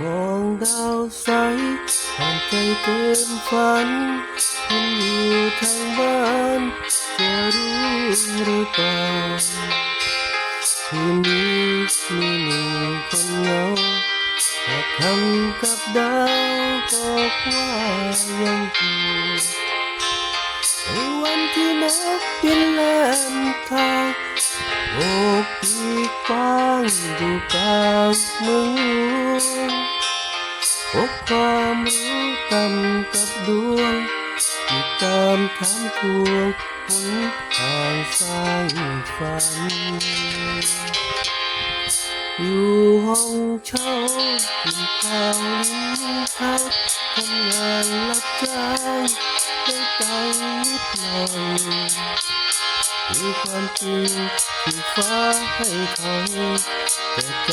มองดาวใสผ่านใจเกินฝันคนอยู่ทางบ้านจะรู้หรือเปล่าคืนนี้มีหนึ่งคนเหงาหากทำกับดาวบอกว่ายังอยู่ในวันที่นกบินแล่นทางโอกปีกต่ำกับด วงที่ตามถามทวงหนทางสร้างฝันอยู่ห้องเช่า คือความจริงที่ฟ้าให้ถอยแต่ใจ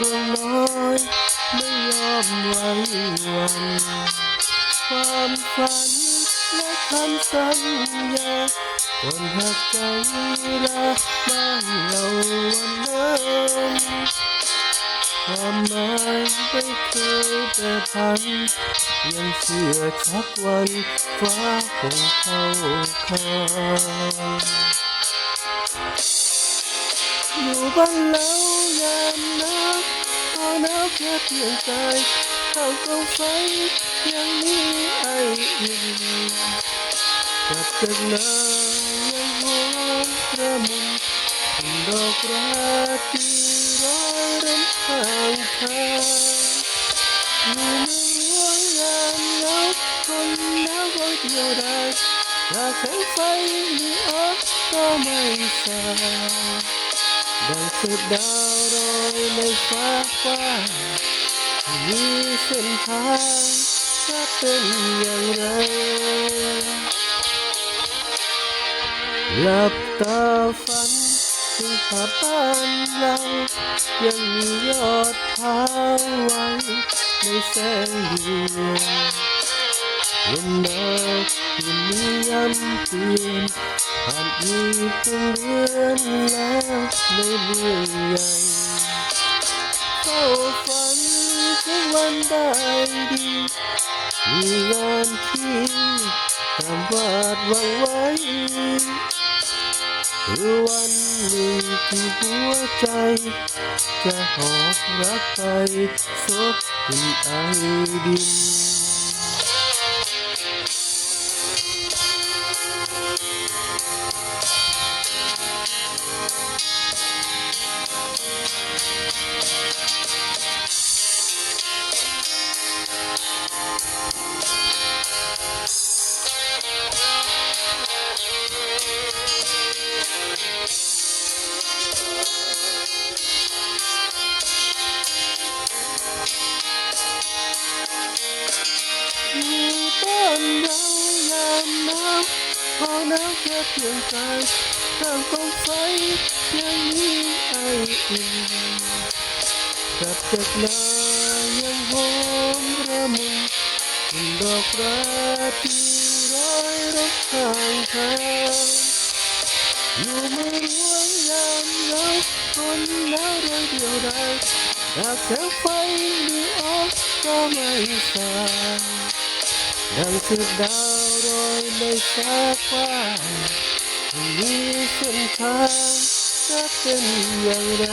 ดวงน้อยไม่ยอมไว้วันความฝันและคำสัญญาคนหักใจรักบ้านเราวันนั้นความหมายไม่เคยแปรผันยังเชื่อชักวันฟ้าคงเข้าข้าง อยู่บ้านเรายามหนาวพอหนาวแค่เพียงกายข้างกองไฟยังมีไอ ดวงสุดดาวลอยในฟ้ากว้างมีเส้นทางจะเป็นอย่างไร หลับตาฝันถึงภาพบ้านเรายังมียอดพาไว้ในแสงเดือนลมหนาวคืนนี้ย้ำเตือน ผ่านอีกครึ่งเดือนแล้วในเมืองใหญ่เฝ้าฝันถึงวันได้ดีมีงานที่ตามวาดวังไว้คือวันหนึ่งที่หัวใจ จะหอบรักไปซบถึงไอดิน อหนาวแค่เพียงกายข้างกองไฟยังมีไออุ่นกลับจากนายังหอมระมุนกลิ่นดอกราตรีร้อยรบข้างทางอยู่เมืองหลวงยามเหงาคนหนาวโดยเดียวดายากแสงไฟมีออกก็ไม่สายดังสุดดาว ลอยในฟ้ากว้างมีเส้นทางจะเป็นอย่างไร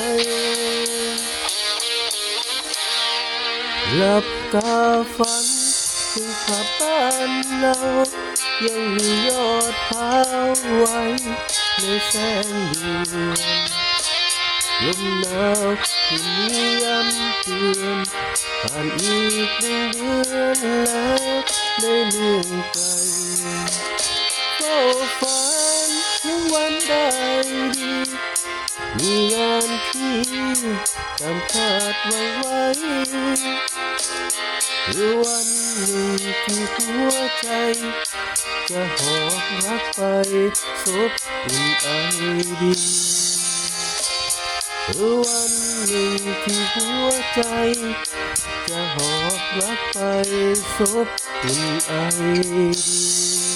หลับตาฝันถึงขับบ้านเรายังมียอดพร้าไว้ในแสงเดือนลมหนาวที่มีย้ำเตือนผ่านอีกหนึ่งเดือนแล้ว ในเมืองไกลเฝ้าฝันถึงวันได้ดี มีงานที่ตามคาดหวังไว้คือวันหนึ่งที่หัวใจ จะหอบรักไปซบอุ่นไอดินคือ วันหนึ่งที่หัวใจ จะหอบรักไปซบอุ่นไอดิน